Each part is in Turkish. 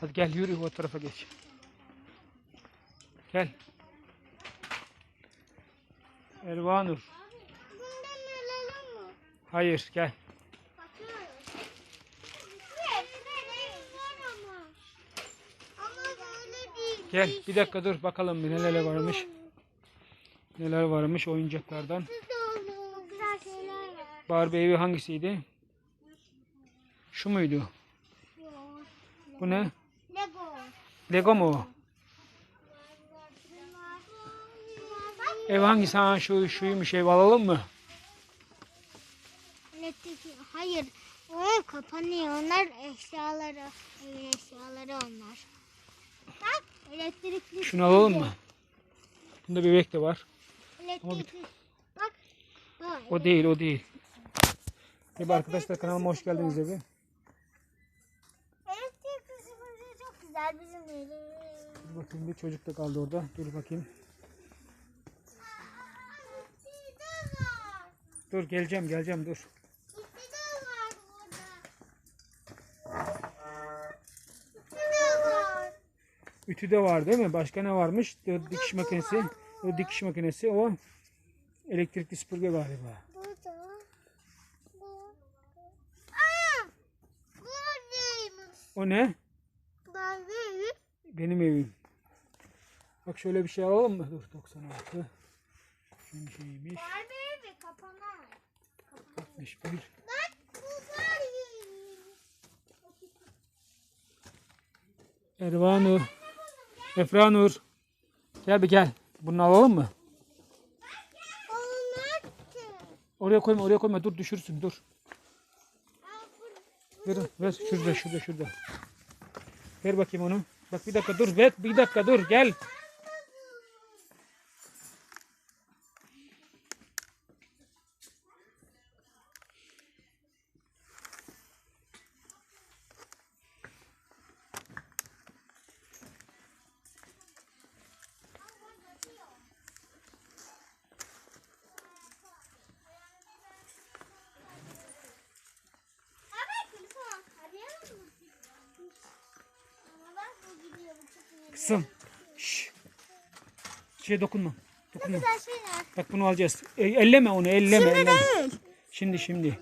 Hadi gel yürü o tarafa geç. Gel. Mı? Hayır gel. Gel bir dakika dur bakalım bir neler varmış. Neler varmış oyuncaklardan. Barbie evi hangisiydi? Şu muydu? Bu ne? Lego. Mu. Ev hangisi? Ha şu şuymuş ev alalım mı? Hayır. O ev kapanıyor. Onlar eşyaları. Evin eşyaları onlar. Bak. Elektrikli. Şunu alalım mı? Bunda bebek de var. Elektrikli. Bak. Bak. O değil o değil. Merhaba arkadaşlar kanalıma hoş geldiniz evi. Güzel bizim. Dur bakayım bir çocuk da kaldı orada. Dur bakayım. Dur geleceğim geleceğim dur. Ütü de var değil mi? Başka ne varmış? Dur, dikiş makinesi. O dikiş makinesi o elektrikli süpürge galiba. O ne? Benim evim. Bak şöyle bir şey alalım mı? Dur 96. Şunun şeymiş. 61. Ervanur. Efranur. Gel bir gel. Bunu alalım mı? Oraya koyma oraya koyma. Dur düşürsün dur. Ver, ver şurada şurada şurada. Ver bakayım onu. Bak bir dakika dur ver bir dakika dur gel. Kızım. Şş. Şeye dokunma. Dokunma. Bak bunu alacağız. E, elleme onu elleme. elleme. değil. Şimdi şimdi.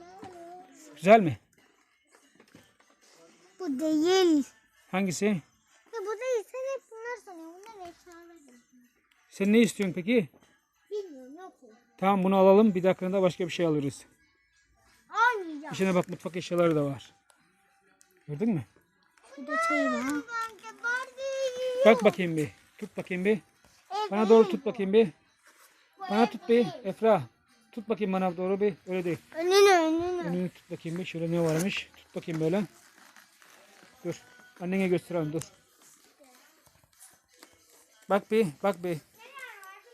Güzel mi? Bu değil. Hangisi? Ya bu değil. Sen hep bunlar sanıyorsun. Bunlar eşyalar. Sen ne istiyorsun peki? Bilmiyorum yok. Tamam bunu alalım. Bir dakikada başka bir şey alırız. Almayacağım. İçine bak mutfak eşyaları da var. Gördün mü? Burada çay var. Bak bakayım bir. Tut bakayım bir. Bana doğru tut bakayım bir. Bana tut bir. Efra. Tut bakayım bana doğru bir. Öyle değil. Önünü önünü. Önünü tut bakayım bir. Şöyle ne varmış. Tut bakayım böyle. Dur. Annene gösterelim dur. Bak bir. Bak bir.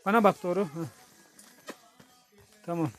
Bana bak doğru. Heh. Tamam.